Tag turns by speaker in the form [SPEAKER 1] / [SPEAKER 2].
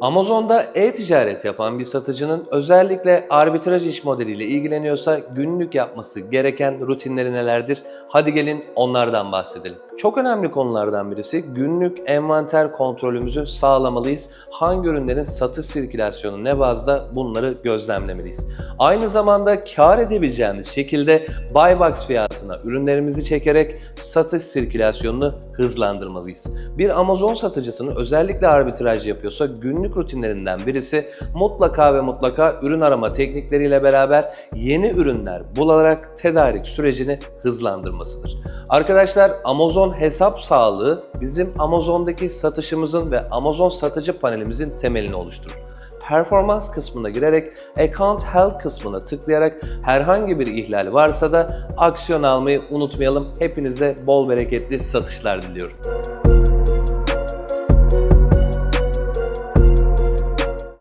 [SPEAKER 1] Amazon'da e-ticaret yapan bir satıcının özellikle arbitraj iş modeliyle ilgileniyorsa günlük yapması gereken rutinleri nelerdir? Hadi gelin onlardan bahsedelim. Çok önemli konulardan birisi günlük envanter kontrolümüzü sağlamalıyız. Hangi ürünlerin satış sirkülasyonu ne bazda bunları gözlemlemeliyiz. Aynı zamanda kar edebileceğimiz şekilde buy box fiyatına ürünlerimizi çekerek satış sirkülasyonunu hızlandırmalıyız. Bir Amazon satıcısının özellikle arbitraj yapıyorsa günlük rutinlerinden birisi mutlaka ve mutlaka ürün arama teknikleriyle beraber yeni ürünler bularak tedarik sürecini hızlandırmasıdır. Arkadaşlar Amazon hesap sağlığı bizim Amazon'daki satışımızın ve Amazon satıcı panelimizin temelini oluşturur performans kısmına girerek Account Health kısmına tıklayarak herhangi bir ihlal varsa da aksiyon almayı unutmayalım. Hepinize bol bereketli satışlar diliyorum.